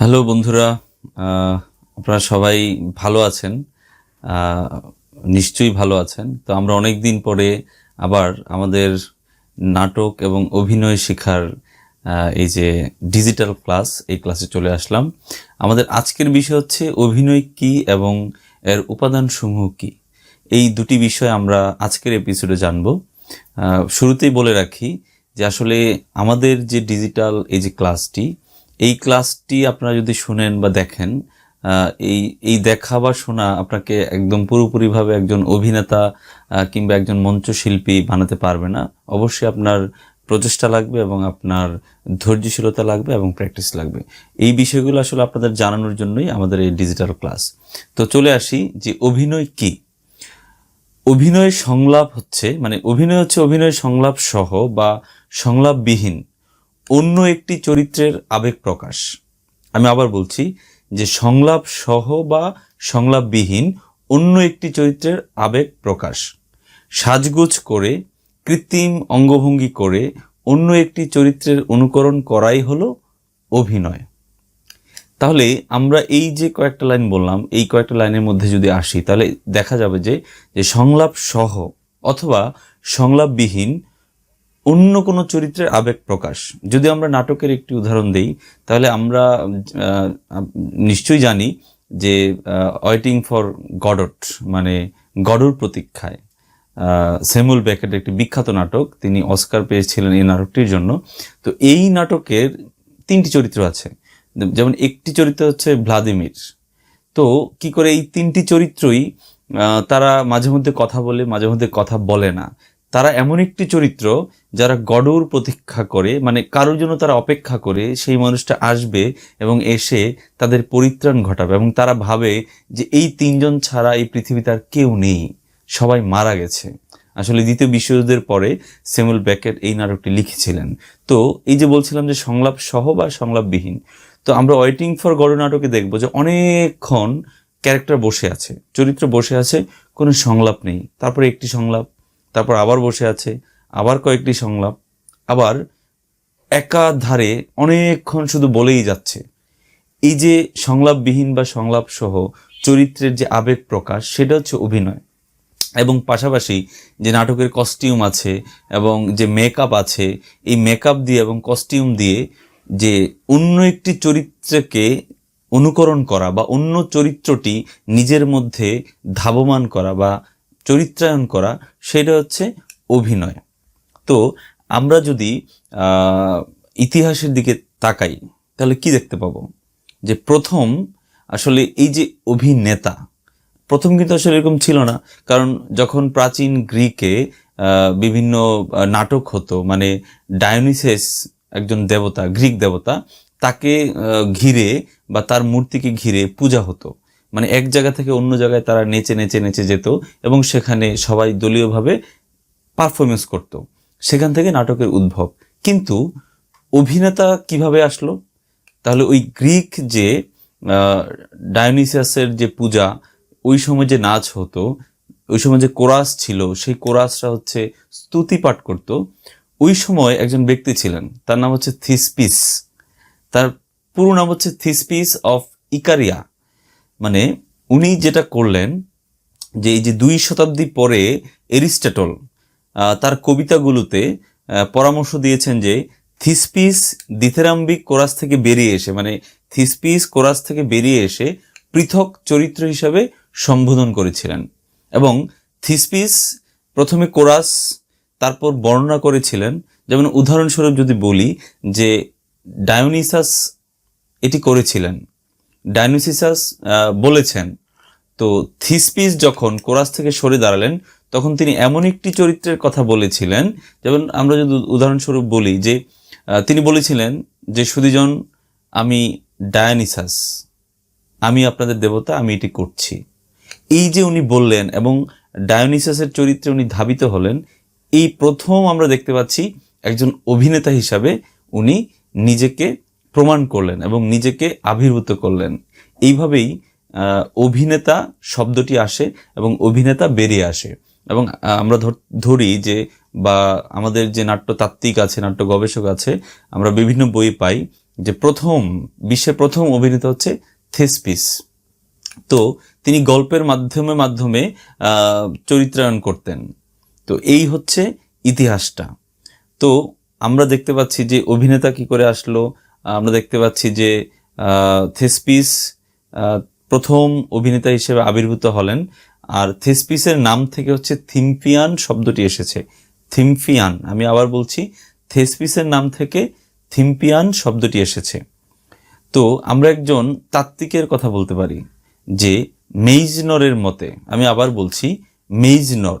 Hello বন্ধুরা আপনারা সবাই ভালো আছেন? নিশ্চয়ই ভালো আছেন। তো আমরা অনেক দিন পরে আবার আমাদের নাটক এবং অভিনয় শেখার এই যে ডিজিটাল ক্লাস, এই ক্লাসে চলে আসলাম। আমাদের আজকের বিষয় হচ্ছে অভিনয় কি এবং এর উপাদানসমূহ কি? এই দুটি বিষয় আমরা আজকের এপিসোডে জানব। শুরুতেই বলে রাখি যে আসলে আমাদের যে ডিজিটাল এই যে ক্লাসটি এই ক্লাসটি আপনারা যদি শুনেন বা দেখেন এই এই দেখা বা শোনা আপনাকে একদম পুরোপুরিভাবে একজন অভিনেতা কিংবা একজন মঞ্চশিল্পী বানাতে পারবে না। অবশ্যই আপনার প্রচেষ্টা লাগবে এবং আপনার ধৈর্যশীলতা লাগবে এবং প্র্যাকটিস লাগবে। এই বিষয়গুলো আসলে আপনাদের জানানোর জন্যই আমাদের এই ডিজিটাল ক্লাস। তো চলে আসি যে অভিনয় কি? অভিনয় সংলাপ হচ্ছে মানে অভিনয় হচ্ছে অভিনয় সংলাপ সহ বা সংলাপবিহীন। অন্য একটি চরিত্রের আবেগ প্রকাশ। আমি আবার বলছি যে সংলাপ সহ বা সংলাপবিহীন অন্য একটি চরিত্রের আবেগ প্রকাশ। সাজগোজ করে, কৃত্রিম অঙ্গভঙ্গি করে অন্য একটি চরিত্রের অনুকরণ করাই হলো অভিনয়। তাহলে আমরা এই যে কয়েকটা লাইন বললাম, এই কয়েকটা লাইনের মধ্যে যদি আসি, তাহলে দেখা যাবে যে যে সংলাপ সহ অথবা সংলাপবিহীন অন্য কোনো চরিত্রের আবেগ প্রকাশ। যদি আমরা নাটকের একটি উদাহরণ দেই, তাহলে আমরা নিশ্চয়ই জানি যে ওয়েটিং ফর গডট মানে গডর প্রতীক্ষায় সেমুল ব্যাকেট একটি বিখ্যাত নাটক, তিনি অস্কার পেয়েছিলেন এই নাটকটির জন্য। তো এই নাটকের তিনটি চরিত্র আছে। যেমন একটি চরিত্র হচ্ছে ভ্লাদিমির তো কি করে এই তিনটি চরিত্রই তারা মাঝে মধ্যে কথা বলে, মাঝে মধ্যে কথা বলে না? তারা এমন একটি চরিত্র যারা গডর প্রতীক্ষা করে মানে কারোর জন্য তারা অপেক্ষা করে, সেই মানুষটা আসবে এবং এসে তাদের পরিত্রাণ ঘটাবে এবং তারা ভাবে যে এই তিনজন ছাড়া এই পৃথিবীতে আর কেউ নেই, সবাই মারা গেছে। আসলে দ্বিতীয় বিশ্বযুদ্ধের পরে সেমুল ব্যাকেট এই নাটকটি লিখেছিলেন। তো এই যে বলছিলাম যে সংলাপ সহ বা সংলাপবিহীন, তো আমরা ওয়েটিং ফর গড নাটকে দেখব যে অনেকক্ষণ ক্যারেক্টার বসে আছে, চরিত্র বসে আছে, কোনো সংলাপ নেই। তারপরে একটি সংলাপ তারপর আবার বসে আছে, আবার কয়েকটি সংলাপ, আবার একাধারে অনেকক্ষণ শুধু বলেই যাচ্ছে। এই যে সংলাপবিহীন বা সংলাপ সহ চরিত্রের যে আবেগ প্রকাশ, সেটা হচ্ছে অভিনয়। এবং পাশাপাশি যে নাটকের কস্টিউম আছে এবং যে মেকআপ আছে, এই মেকআপ দিয়ে এবং কস্টিউম দিয়ে যে অন্য একটি চরিত্রকে অনুকরণ করা বা অন্য চরিত্রটি নিজের মধ্যে ধাবমান করা বা চরিত্রায়ন করা, সেটা হচ্ছে অভিনয়। তো আমরা যদি ইতিহাসের দিকে তাকাই, তাহলে কি দেখতে পাবো? যে প্রথম আসলে এই যে অভিনেতা, প্রথম কিন্তু আসলে এরকম ছিল না। কারণ যখন প্রাচীন গ্রিকে বিভিন্ন নাটক হতো মানে ডায়োনিসেস একজন দেবতা, গ্রিক দেবতা, তাকে ঘিরে বা তার মূর্তিকে ঘিরে পূজা হতো। মানে এক জায়গা থেকে অন্য জায়গায় তারা নেচে নেচে নেচে যেত এবং সেখানে সবাই দলীয়ভাবে পারফরমেন্স করত। সেখান থেকে নাটকের উদ্ভব। কিন্তু অভিনেতা কীভাবে আসলো? তাহলে ওই গ্রিক যে আহ, ডায়োনিসাসের যে পূজা ওই সময় যে নাচ হতো ওই সময় যে কোরাস ছিল সেই কোরাসরা হচ্ছে স্তুতি পাঠ করত। ওই সময় একজন ব্যক্তি ছিলেন তার নাম হচ্ছে থিসপিস। তার পুরো নাম হচ্ছে থিসপিস অফ ইকারিয়া। মানে উনি যেটা করলেন যে এই যে দুই শতাব্দী পরে এরিস্টটল তার কবিতাগুলোতে পরামর্শ দিয়েছেন যে থিসপিস দিথেরাম্বিক কোরাস থেকে বেরিয়ে এসে মানে থিসপিস কোরাস থেকে বেরিয়ে এসে পৃথক চরিত্র হিসাবে সম্বোধন করেছিলেন। এবং থিসপিস প্রথমে কোরাস, তারপর বর্ণনা করেছিলেন। যেমন উদাহরণস্বরূপ যদি বলি যে ডায়োনিসাস এটি করেছিলেন। ডায়োনিসিসাস বলেছেন, তো থিসপিস যখন কোরাস থেকে সরে দাঁড়ালেন, তখন তিনি এমন একটি চরিত্রের কথা বলেছিলেন, যেমন আমরা যদি উদাহরণস্বরূপ বলি যে তিনি বলেছিলেন যে সুদীজন আমি ডায়ানিসাস আমি আপনাদের দেবতা, আমি এটি করছি। এই যে উনি বললেন এবং ডায়োনিসাসের চরিত্রে উনি ধাবিত হলেন, এই প্রথম আমরা দেখতে পাচ্ছি একজন অভিনেতা হিসাবে উনি নিজেকে প্রমাণ করলেন এবং নিজেকে আবির্ভূত করলেন। এইভাবেই অভিনেতা শব্দটি আসে এবং অভিনেতা বেরিয়ে আসে। এবং আমরা ধর- যে, বা আমাদের যে নাট্যতাত্ত্বিক আছে, নাট্য গবেষক আছে, আমরা বিভিন্ন বই পাই যে প্রথম, বিশ্বের প্রথম অভিনেতা হচ্ছে থেসপিস। তো তিনি গল্পের মাধ্যমে মাধ্যমে চরিত্রায়ন করতেন। তো এই হচ্ছে ইতিহাসটা। তো আমরা দেখতে পাচ্ছি যে অভিনেতা কি করে আসলো আমরা দেখতে পাচ্ছি যে থেসপিস প্রথম অভিনেতা হিসেবে আবির্ভূত হলেন। আর থেসপিসের নাম থেকে হচ্ছে থিম্পিয়ান শব্দটি এসেছে। থিম্পিয়ান আমি আবার বলছি, থেসপিসের নাম থেকে থিম্পিয়ান শব্দটি এসেছে। তো আমরা একজন তাত্ত্বিকের কথা বলতে পারি যে, মেইজনরের মতে, আমি আবার বলছি, মেইজনর।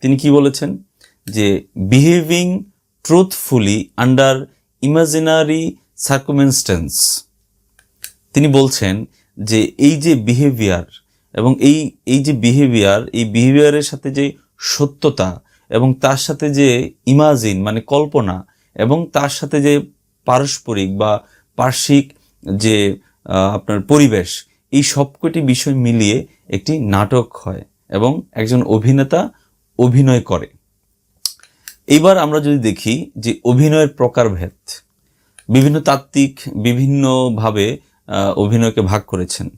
তিনি কি বলেছেন? যে, behaving truthfully under imaginary circumstances তিনি বলছেন যে এই যে বিহেভিয়ার এবং এই এই যে বিহেভিয়ার এই বিহেভিয়ারের সাথে যে সত্যতা এবং তার সাথে যে ইমাজিন মানে কল্পনা এবং তার সাথে যে পারস্পরিক বা পার্শ্বিক যে আপনার পরিবেশ, এই সবকটি বিষয় মিলিয়ে একটি নাটক হয় এবং একজন অভিনেতা অভিনয় করে। এইবার আমরা যদি দেখি যে অভিনয়ের প্রকারভেদ। বিভিন্ন তাত্ত্বিক, বিভিন্নভাবে অভিনয়কে ভাগ করেছেন।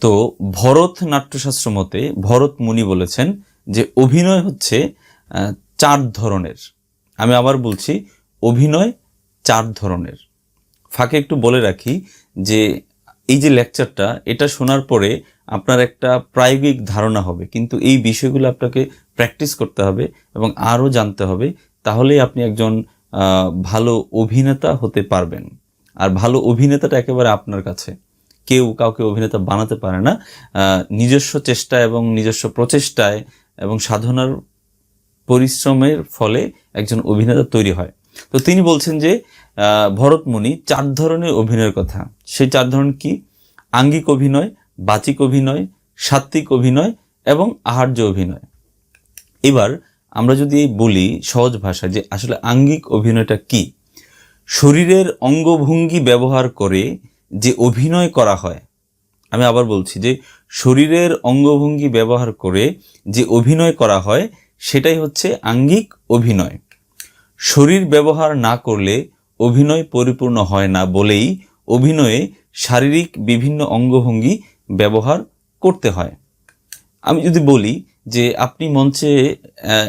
তো ভরত নাট্যশাস্ত্র মতে, ভরত মুনি বলেছেন যে, অভিনয় হচ্ছে চার ধরনের। আমি আবার বলছি, অভিনয় চার ধরনের। ফাঁকে একটু বলে রাখি যে, এই যে লেকচারটা, এটা শোনার পরে আপনার একটা প্রায়োগিক ধারণা হবে। কিন্তু এই বিষয়গুলো আপনাকে প্র্যাকটিস করতে হবে এবং আরও জানতে হবে। তাহলেই আপনি একজন ভালো অভিনেতা হতে পারবেন। আর ভালো অভিনেতাটা একেবারে আপনার কাছে। কেউ কাউকে অভিনেতা বানাতে পারে না। নিজস্ব চেষ্টা এবং নিজস্ব প্রচেষ্টায় এবং সাধনার পরিশ্রমের ফলে একজন অভিনেতা তৈরি হয়। তো তিনি বলছেন যে ভরতমণি চার ধরনের অভিনয়ের কথা। সেই চার ধরন কি? আঙ্গিক অভিনয়, বাচিক অভিনয়, সাত্ত্বিক অভিনয় এবং আহার্য অভিনয়। এবার আমরা যদি বলি সহজ ভাষা যে আসলে আঙ্গিক অভিনয়টা কি, শরীরের অঙ্গভঙ্গি ব্যবহার করে যে অভিনয় করা হয়, আমি আবার বলছি যে শরীরের অঙ্গভঙ্গি ব্যবহার করে যে অভিনয় করা হয়, সেটাই হচ্ছে আঙ্গিক অভিনয়। শরীর ব্যবহার না করলে অভিনয় পরিপূর্ণ হয় না বলেই অভিনয়ে শারীরিক বিভিন্ন অঙ্গভঙ্গি ব্যবহার করতে হয়। আমি যদি বলি যে আপনি মঞ্চে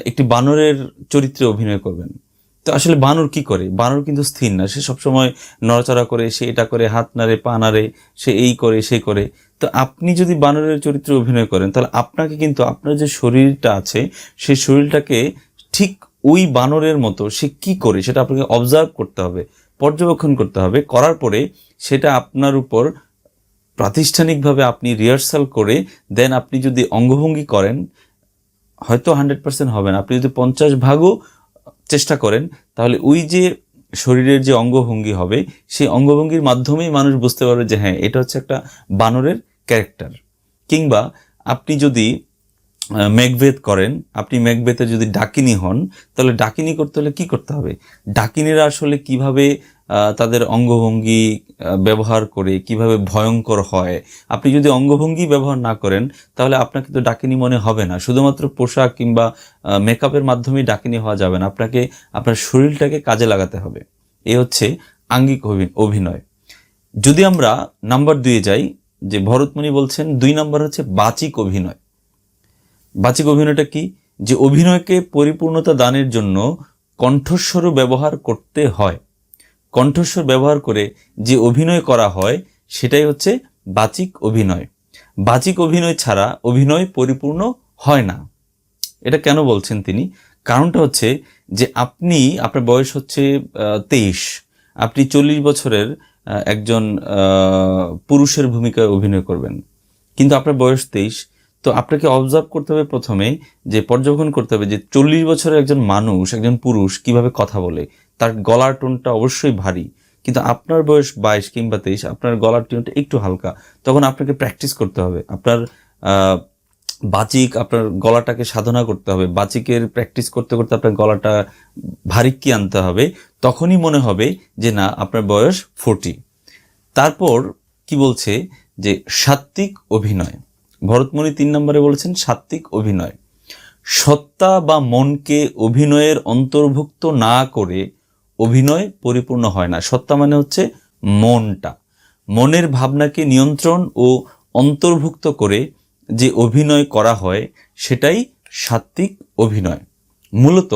একটি বানরের চরিত্রে অভিনয় করবেন। তো আসলে বানর কি করে? বানর কিন্তু স্থির না। সে সবসময় নড়াচড়া করে, সে এটা করে, হাত নাড়ে, পা নাড়ে, সে এই করে, সে করে। তো আপনি যদি বানরের চরিত্রে অভিনয় করেন, তাহলে আপনাকে কিন্তু আপনার যে শরীরটা আছে সেই শরীরটাকে ঠিক ওই বানরের মতো সে কি করে, সেটা আপনাকে অবজার্ভ করতে হবে, পর্যবেক্ষণ করতে হবে। করার পরে সেটা আপনার উপর প্রাতিষ্ঠানিকভাবে আপনি রিহার্সাল করে দেন আপনি যদি অঙ্গভঙ্গি করেন হয়তো হান্ড্রেড পার্সেন্ট হবে না। আপনি যদি পঞ্চাশ ভাগও চেষ্টা করেন, তাহলে ওই যে শরীরের যে অঙ্গভঙ্গি হবে, সেই অঙ্গভঙ্গির মাধ্যমেই মানুষ বুঝতে পারবে যে হ্যাঁ এটা হচ্ছে একটা বানরের ক্যারেক্টার। কিংবা আপনি যদি মেঘভেদ করেন, আপনি মেঘভেদে যদি ডাকিনি হন, তাহলে ডাকিনি করতে হলে কি করতে হবে? ডাকিনিরা আসলে কীভাবে তাদের অঙ্গভঙ্গি ব্যবহার করে কীভাবে ভয়ঙ্কর হয়। আপনি যদি অঙ্গভঙ্গি ব্যবহার না করেন, তাহলে আপনাকে তো ডাকিনি মনে হবে না। শুধুমাত্র পোশাক কিংবা মেকআপের মাধ্যমেই ডাকিনী হওয়া যাবে না। আপনাকে, আপনার শরীরটাকে কাজে লাগাতে হবে। এ হচ্ছে আঙ্গিক অভি- অভিনয়। যদি আমরা নাম্বার দুয়ে যাই, যে ভরতমণি বলছেন, দুই নাম্বার হচ্ছে বাচিক অভিনয়। বাচিক অভিনয়টা কি? যে অভিনয়কে পরিপূর্ণতা দানের জন্য কণ্ঠস্বরও ব্যবহার করতে হয়। কণ্ঠস্বর ব্যবহার করে যে অভিনয় করা হয়, সেটাই হচ্ছে বাচিক অভিনয়। বাচিক অভিনয় ছাড়া অভিনয় পরিপূর্ণ হয় না। এটা কেন বলছেন তিনি? কারণটা হচ্ছে যে আপনি, আপনার বয়স হচ্ছে তেইশ। আপনি চল্লিশ বছরের একজন পুরুষের ভূমিকায় অভিনয় করবেন। কিন্তু আপনার বয়স তেইশ, তো আপনাকে অবজার্ভ করতে হবে প্রথমে যে, পর্যবেক্ষণ করতে হবে যে, চল্লিশ বছরের একজন মানুষ, একজন পুরুষ কীভাবে কথা বলে তার গলার টোনটা অবশ্যই ভারী। কিন্তু আপনার বয়স বাইশ কিংবা তেইশ, আপনার গলার টোনটা একটু হালকা, তখন আপনাকে প্র্যাকটিস করতে হবে। আপনার বাচিক আপনার গলাটাকে সাধনা করতে হবে। বাচিকের প্র্যাকটিস করতে করতে আপনার গলাটা ভারিক্কি আনতে হবে, তখনই মনে হবে যে না, আপনার বয়স ফোরটি তারপর কি বলছে? যে সাত্ত্বিক অভিনয়। ভরতমণি তিন নম্বরে বলেছেন, সাত্ত্বিক অভিনয়। সত্তা বা মনকে অভিনয়ের অন্তর্ভুক্ত না করে অভিনয় পরিপূর্ণ হয় না। সত্তা মানে হচ্ছে মনটা। মনের ভাবনাকে নিয়ন্ত্রণ ও অন্তর্ভুক্ত করে যে অভিনয় করা হয়, সেটাই সাত্ত্বিক অভিনয়। মূলত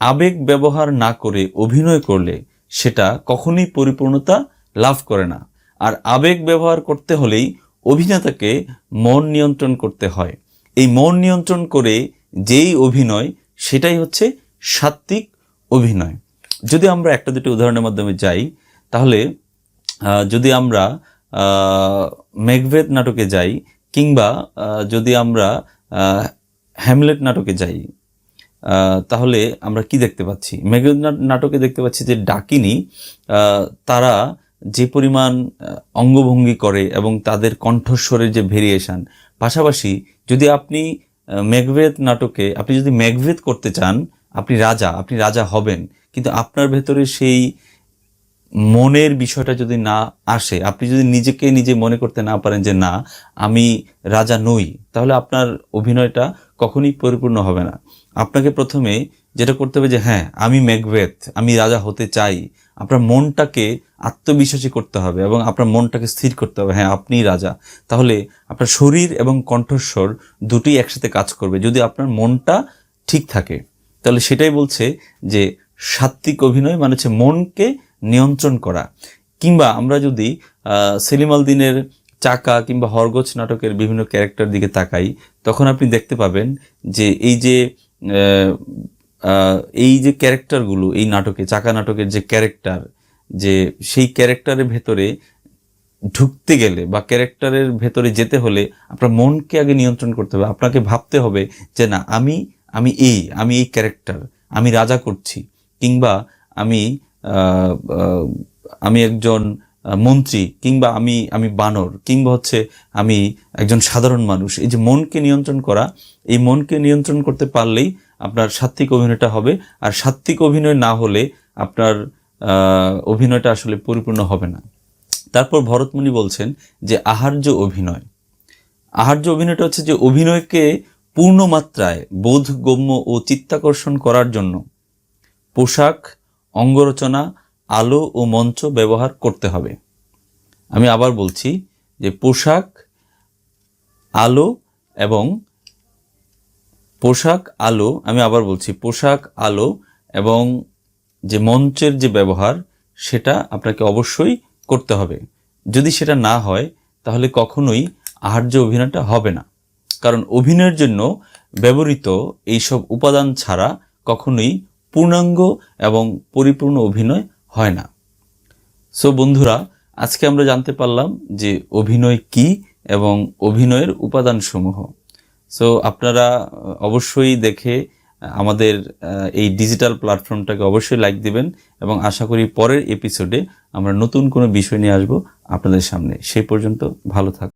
আবেগ ব্যবহার না করে অভিনয় করলে সেটা কখনোই পরিপূর্ণতা লাভ করে না। আর আবেগ ব্যবহার করতে হলেই অভিনেতাকে মন নিয়ন্ত্রণ করতে হয়। এই মন নিয়ন্ত্রণ করে যেই অভিনয়, সেটাই হচ্ছে সাত্ত্বিক অভিনয়। যদি আমরা একটা দুটি উদাহরণের মাধ্যমে যাই, তাহলে যদি আমরা মেঘভেদ নাটকে যাই, কিংবা যদি আমরা হ্যামলেট নাটকে যাই তাহলে আমরা কি দেখতে পাচ্ছি? মেঘভেদ নাটকে দেখতে পাচ্ছি যে ডাকিনী তারা যে পরিমাণ অঙ্গভঙ্গি করে এবং তাদের কণ্ঠস্বরের যে ভেরিয়েশন, পাশাপাশি যদি আপনি মেঘভেদ নাটকে, আপনি যদি মেঘভেদ করতে চান, আপনি রাজা আপনি রাজা হবেন কিন্তু আপনার ভেতরে সেই মনের বিষয়টা যদি না আসে, আপনি যদি নিজেকে নিজে মনে করতে না পারেন যে, না, আমি রাজা নই, তাহলে আপনার অভিনয়টা কখনই পরিপূর্ণ হবে না। আপনাকে প্রথমে যেটা করতে হবে যে হ্যাঁ আমি ম্যাকবেথ, আমি রাজা হতে চাই। আপনার মনটাকে আত্মবিশ্বাসী করতে হবে এবং আপনার মনটাকে স্থির করতে হবে হ্যাঁ আপনিই রাজা। তাহলে আপনার শরীর এবং কণ্ঠস্বর দুটোই একসাথে কাজ করবে। যদি আপনার মনটা ঠিক থাকে, তাহলে সেটাই বলছে যে সাত্ত্বিক অভিনয় মানে হচ্ছে মনকে নিয়ন্ত্রণ করা। কিংবা আমরা যদি সেলিম আল দিনের চাকা কিংবা হরগোছ নাটকের বিভিন্ন ক্যারেক্টার দিকে তাকাই, তখন আপনি দেখতে পাবেন যে এই যে এই যে ক্যারেক্টারগুলো এই নাটকে, চাকা নাটকের যে ক্যারেক্টার, যে সেই ক্যারেক্টারের ভেতরে ঢুকতে গেলে বা ক্যারেক্টারের ভেতরে যেতে হলে আপনার মনকে আগে নিয়ন্ত্রণ করতে হবে। আপনাকে ভাবতে হবে যে না, আমি আমি এই আমি এই ক্যারেক্টার, আমি রাজা করছি। কিংবা আমি আমি একজন মন্ত্রী, কিংবা আমি আমি বানর, কিংবা হচ্ছে আমি একজন সাধারণ মানুষ। এই যে মনকে নিয়ন্ত্রণ করা, এই মনকে নিয়ন্ত্রণ করতে পারলেই আপনার সাত্ত্বিক অভিনয়টা হবে। আর সাত্ত্বিক অভিনয় না হলে আপনার অভিনয়টা আসলে পরিপূর্ণ হবে না। তারপর ভরতমুনি বলছেন যে আহার্য অভিনয়। আহার্য অভিনয়টা হচ্ছে যে অভিনয়কে পূর্ণ মাত্রায় বোধগম্য ও চিত্তাকর্ষণ করার জন্য পোশাক, অঙ্গরচনা, আলো ও মঞ্চ ব্যবহার করতে হবে। আমি আবার বলছি যে পোশাক, আলো এবং পোশাক, আলো, আমি আবার বলছি পোশাক, আলো এবং যে মঞ্চের যে ব্যবহার, সেটা আপনাকে অবশ্যই করতে হবে। যদি সেটা না হয়, তাহলে কখনোই আহার্য অভিনয়টা হবে না। কারণ অভিনয়ের জন্য ব্যবহৃত এইসব উপাদান ছাড়া কখনোই পূর্ণাঙ্গ এবং পরিপূর্ণ অভিনয় হয় না। সো বন্ধুরা, আজকে আমরা জানতে পারলাম যে অভিনয় কি এবং অভিনয়ের উপাদানসমূহ। সো আপনারা অবশ্যই দেখে আমাদের এই ডিজিটাল প্ল্যাটফর্মটাকে অবশ্যই লাইক দিবেন এবং আশা করি পরের এপিসোডে আমরা নতুন কোনো বিষয় নিয়ে আসব আপনাদের সামনে। সেই পর্যন্ত ভালো থাকুন।